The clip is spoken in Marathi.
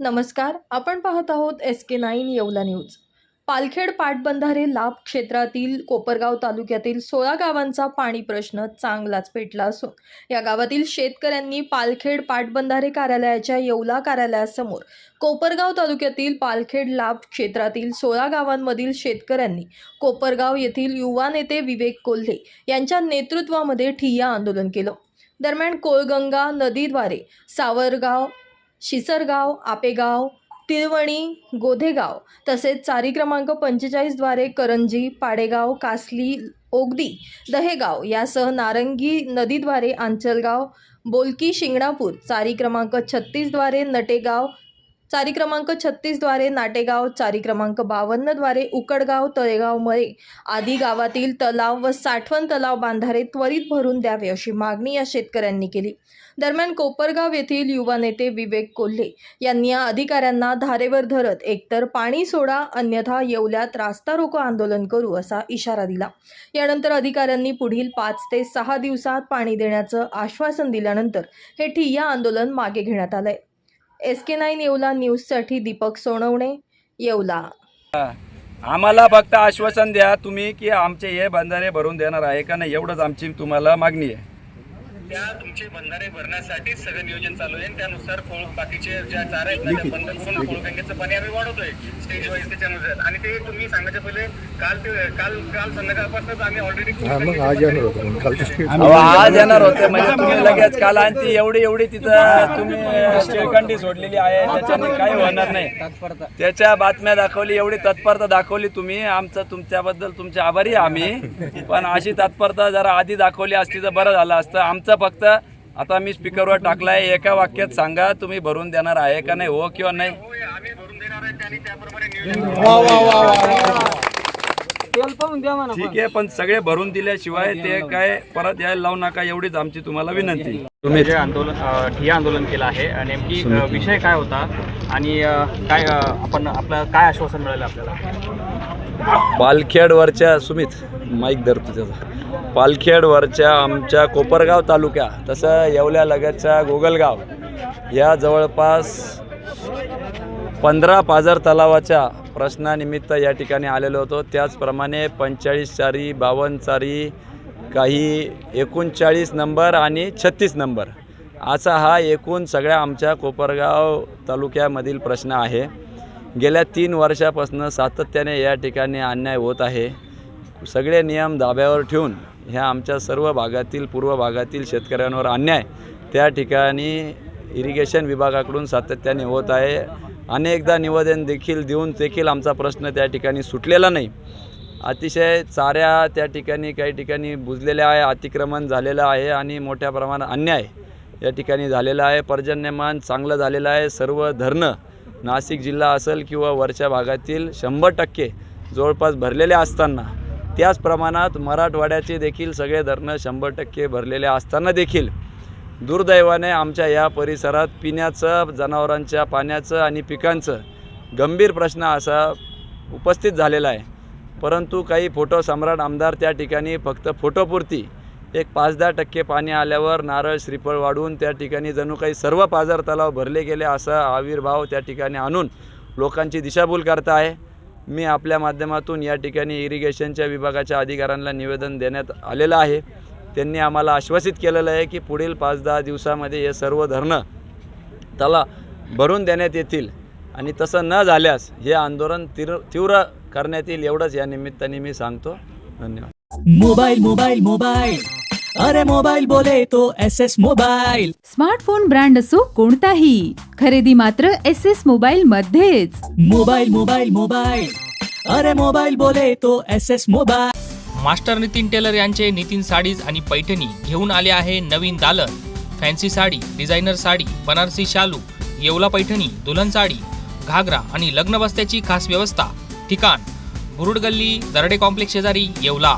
नमस्कार आपण पाहत आहोत S K nine Yeola news. Palkhed पाटबंधारे लाभ क्षेत्रातील कोपरगाव तालुक्यातील सोळा गावांचा पाणी प्रश्न चांगलाच पेटला असून या गावातील शेतकऱ्यांनी पालखेड पाटबंधारे कार्यालयाच्या येवला कार्यालयासमोर कोपरगाव तालुक्यातील पालखेड लाभ क्षेत्रातील सोळा गावांमधील शेतकऱ्यांनी कोपरगाव येथील युवा नेते विवेक कोल्हे यांच्या नेतृत्वामध्ये ठिय्या आंदोलन केलं. दरम्यान कोळगंगा नदीद्वारे सावरगाव शिसरगाव आपेगाव तिळवणी गोधेगाव तसेच चारी क्रमांक पंचेचाळीसद्वारे करंजी पाडेगाव कासली ओगदी दहेगाव यासह नारंगी नदीद्वारे आंचलगाव बोलकी शिंगणापूर चारी क्रमांक छत्तीसद्वारे नटेगाव चारी क्रमांक छत्तीसद्वारे नाटेगाव चारी क्रमांक बावन्नद्वारे उकडगाव तळेगाव मळे आदी गावातील तलाव व साठवण तलाव बांधारे त्वरित भरून द्यावे अशी मागणी या शेतकऱ्यांनी केली. दरम्यान कोपरगाव येथील युवा नेते विवेक कोल्हे यांनी या अधिकाऱ्यांना धारेवर धरत एकतर पाणी सोडा अन्यथा येवल्यात रास्ता रोको आंदोलन करू असा इशारा दिला. यानंतर अधिकाऱ्यांनी पुढील पाच ते सहा दिवसात पाणी देण्याचं आश्वासन दिल्यानंतर हे ठिय्या आंदोलन मागे घेण्यात आलंय. एस के नाईन येवला न्यूजसाठी दीपक सोनवणे येवला. आम्हाला फक्त आश्वासन द्या तुम्ही की आमचे हे बंधारे भरून देणार आहे का नाही एवढंच आमची तुम्हाला मागणी आहे. त्या तुमचे बंधारे भरण्यासाठीच सगळं नियोजन चालू आहे. आणि त्यानुसार बाकीचे ज्या चार आहेत ना त्या बंद करून खोळगंगेचं पाणी आम्ही वाढवतोय. स्टेज वाईज त्याच्यानुसार. आणि ते तुम्ही सांगायच्या पहिले काल ते काल काल संध्याकाळपासूनच आम्ही ऑलरेडी आज येणार होतं म्हणजे तुम्ही लगेच काल आणि ती एवढी एवढी तिथं तुम्ही शेळखंडी सोडलेली आहे. त्याच्याने काही होणार नाही. त्याच्या बातम्या दाखवली एवढी तत्परता दाखवली तुम्ही. आमचं तुमच्याबद्दल तुमचे आभारी आहे आम्ही. पण अशी तत्परता जरा आधी दाखवली असती तर बरं झालं असतं. आमचं फक्त आता मी स्पीकरवर टाकलाय एका वाक्यात सांगा तुम्ही भरून देणार आहे का नाही हो किंवा नाही? होय, आम्ही भरून देणार आहे आणि त्याप्रमाणे नियोजन ठीक आहे पण सगळे भरून दिल्याशिवाय ते काय परत यायला लावू नका एवढीच आमची तुम्हाला विनंती. तुम्ही जे आंदोलन अ, ठिय्या आंदोलन केलं आहे नेमकी विषय काय होता आणि काय आपण आपलं काय आश्वासन मिळालं आपल्याला? पालखेडवरच्या सुमित माईक धरतो त्याचा पालखेडवरच्या आमच्या कोपरगाव तालुक्या तसं येवल्या लगतच्या गोगलगाव या जवळपास पंधरा पाझर तलावाच्या प्रश्नानिमित्त या ठिकाणी आलेलो होतो. त्याचप्रमाणे पंचेचाळीस चारी बावन्न चारी काही एकोणचाळीस नंबर आणि छत्तीस नंबर असा हा एकूण सगळ्या आमच्या कोपरगाव तालुक्यामधील प्रश्न आहे. गेल्या तीन वर्षापासून सातत्याने या ठिकाणी अन्याय होत आहे. सगळे नियम धाब्यावर ठेवून ह्या आमच्या सर्व भागातील पूर्व भागातील शेतकऱ्यांवर अन्याय त्या ठिकाणी इरिगेशन विभागाकडून सातत्याने होत आहे. अनेकदा निवेदन देखील देऊन देखील आमचा प्रश्न त्या ठिकाणी सुटलेला नाही. अतिशय चाऱ्या त्या ठिकाणी काही ठिकाणी बुजलेल्या आहे अतिक्रमण झालेलं आहे आणि मोठ्या प्रमाणात अन्याय या ठिकाणी झालेला आहे. पर्जन्यमान चांगलं झालेलं आहे. सर्व धरणं नाशिक जिल्हा असेल किंवा वरच्या भागातील शंभर टक्के जवळपास भरलेले असताना त्याच प्रमाणात मराठवाड्याचे देखील सगळे धरणं शंभर टक्के भरलेले असताना देखील दुर्दैवाने आमच्या या परिसरात पिण्याचं जनावरांच्या पाण्याचं आणि पिकांचं गंभीर प्रश्न असा उपस्थित झालेला आहे. परंतु काही फोटो सम्राट आमदार त्या ठिकाणी फक्त फोटोपुरती एक पाच दहा टक्के पाणी आल्यावर नारळ श्रीफळ वाढवून त्या ठिकाणी जणू काही सर्व पाझर तलाव भरले गेले असा आविर्भाव त्या ठिकाणी आणून लोकांची दिशाभूल करता आहे. मी आपल्या माध्यमातून या ठिकाणी इरिगेशनच्या विभागाच्या अधिकाऱ्यांना निवेदन देण्यात आलेलं आहे. त्यांनी आम्हाला आश्वासित केलेलं आहे की पुढील पाच दहा दिवसामध्ये हे सर्व धरणं त्याला भरून देण्यात येतील. आणि तसं न झाल्यास हे आंदोलन तीव्र तीव्र करण्यात येईल एवढंच या निमित्ताने मी सांगतो. धन्यवाद. Mobile mobile mobile. अरे मोबाइल बोले तो S S mobile smartphone brand असो कोणताही खरेदी मात्र एस एस मोबाईल मध्येच. मोबाइल मोबाइल मोबाइल अरे मोबाइल बोले तो S S mobile master Nitin tailor यांचे नितीन साडीज आणि पैठणी घेऊन आले आहे नवीन दालन. फॅन्सी साडी डिझायनर साडी बनारसी शालू येवला पैठणी दुल्हन साडी घागरा आणि लग्न बस्त्याची खास व्यवस्था. ठिकाण बुरुड गल्ली दरडे कॉम्प्लेक्स शेजारी येवला.